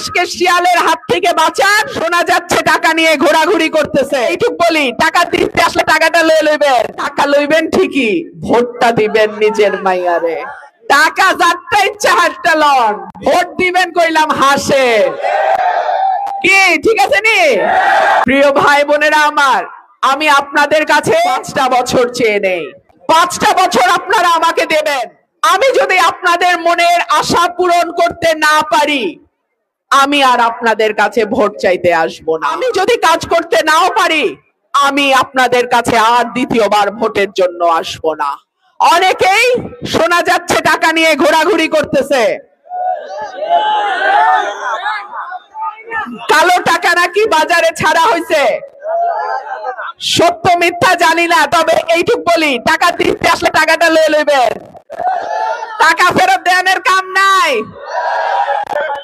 হাঁসকে শিয়ালের হাত থেকে বাঁচান। শোনা যাচ্ছে টাকা নিয়ে ঘোরাঘুরি করতেছে। এইটুক বলি, টাকা দিতে আসলে টাকাটা লয়ে লইবেন। টাকা লইবেন ঠিকই, ভোটটা দিবেন নিজের মাইয়ারে। টাকা যাত্রা ইচ্ছা হাতটা লন। ভোট দিবেন কইলাম হাসে। কি, ঠিক আছে নি? প্রিয় ভাই বোনেরা আমার, আমি আপনাদের কাছে পাঁচটা বছর চেয়ে নেই। পাঁচটা বছর আপনারা আমাকে দেবেন। আমি যদি আপনাদের মনের আশা পূরণ করতে না পারি আমি আর আপনাদের কাছে ভোট চাইতে আসব না। আমি যদি কাজ করতে নাও পারি, আমি আপনাদের কাছে আর দ্বিতীয়বার ভোটের জন্য আসব না। অনেকেই শোনা যাচ্ছে টাকা নিয়ে ঘোরাঘুরি করতেছে। কালো টাকা নাকি বাজারে ছাড়া হয়েছে সত্য মিথ্যা জানি না, তবে এইটুক বলি, টাকা দিতে আসলে টাকাটা লয়ে লইবেন। টাকা ফেরত দেওয়ানোর কাম নাই।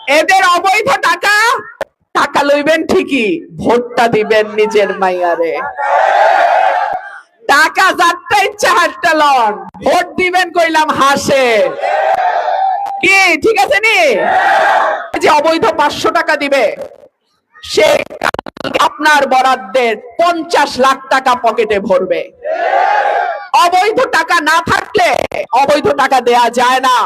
এদের অবৈধ টাকা টাকা লইবেন ঠিকই, ভোটটা দিবেন নিজের মাইয়ারে। টাকা যাত্রা ইচ্ছা হাতটা লন, ভোট দিবেন কইলাম হাসে। কি, ঠিক আছে নি? যে অবৈধ পাঁচশো টাকা দিবে, সে আপনার বরাদ্দের পঞ্চাশ লাখ টাকা পকেটে ভরবে। অবৈধ টাকা না থাকলে অবৈধ টাকা দেয়া যায় না।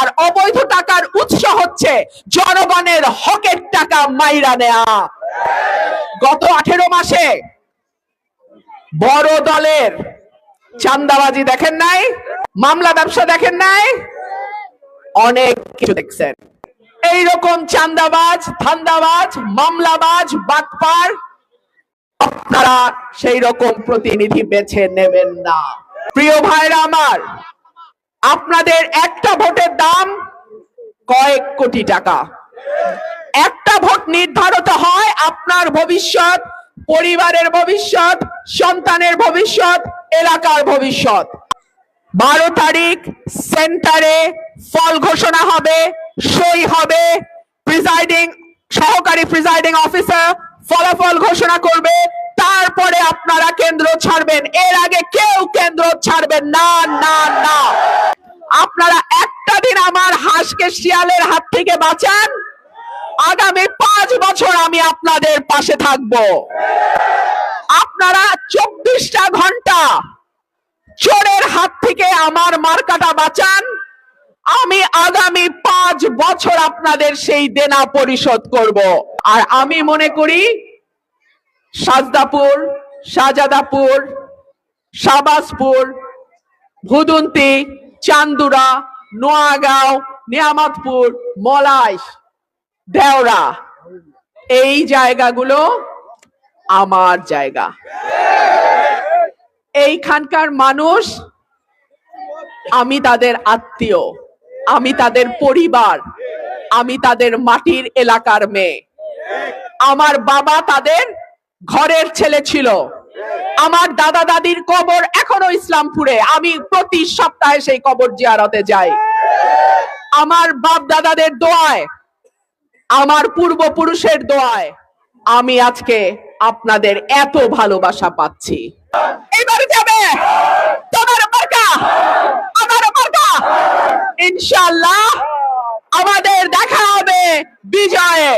আর অবৈধ টাকার উৎস হচ্ছে জনগণের হকের টাকা মাইরা নেয়া। গত আঠেরো মাসে বড় দলের চান্দাবাজি দেখেন নাই, মামলা ব্যবসা দেখেন নাই, অনেক কিছু দেখছেন। এইরকম চান্দাবাজ ধান্দাবাজ, মামলাবাজ, বাটপার, আপনারা সেই রকম প্রতিনিধি বেছে নেবেন না। প্রিয় ভাইরা আমার আপনাদের একটা ভোটের দাম কয়েক কোটি টাকা। একটা ভোট নির্ধারিত হয় আপনার ভবিষ্যৎ, পরিবারের ভবিষ্যৎ, সন্তানের ভবিষ্যৎ, এলাকার ভবিষ্যৎ। বারো তারিখ সেন্টারে ফল ঘোষণা হবে, সই হবে, প্রিজাইডিং, সহকারী প্রিজাইডিং অফিসার ফলাফল ঘোষণা করবে, তারপরে আপনারা কেন্দ্র ছাড়বেন। এর আগে কেউ কেন্দ্র ছাড়বেন না না না। আপনারা একটা দিন আমার হাঁসকে শিয়ালের হাত থেকে বাঁচান। আগামী পাঁচ বছর আমি আপনাদের পাশে থাকব। আপনারা চব্বিশটা ঘণ্টা চোরের হাত থেকে আমার মার্কাটা বাঁচান। আমি আগামী পাঁচ বছর আপনাদের সেই দেনা পরিশোধ করব। আর আমি মনে করি সাজদাপুর শাহজাদাপুর শাবাজপুর ভুদুন্তি চান্দুরা, নোয়াগাঁও, নিয়ামতপুর মলাইশ দেওরা। এই জায়গাগুলো আমার জায়গা। এইখানকার মানুষ, আমি তাদের আত্মীয়, আমি তাদের পরিবার, আমি তাদের মাটির এলাকার মেয়ে। আমার বাবা তাদের ঘরের ছেলে ছিল। আমার দাদা দাদির কবর এখনও ইসলামপুরে। আমি প্রতি সপ্তাহে সেই কবর জিয়ারতে যাই। আমার বাপ দাদাদের দোয়ায়, আমার পূর্বপুরুষের দোয়ায় আমি আজকে আপনাদের এত ভালোবাসা পাচ্ছি। এবারে যাবে। তোমার মার্কা, আমার মার্কা। ইনশাআল্লাহ আমাদের দেখা হবে বিজয়ে।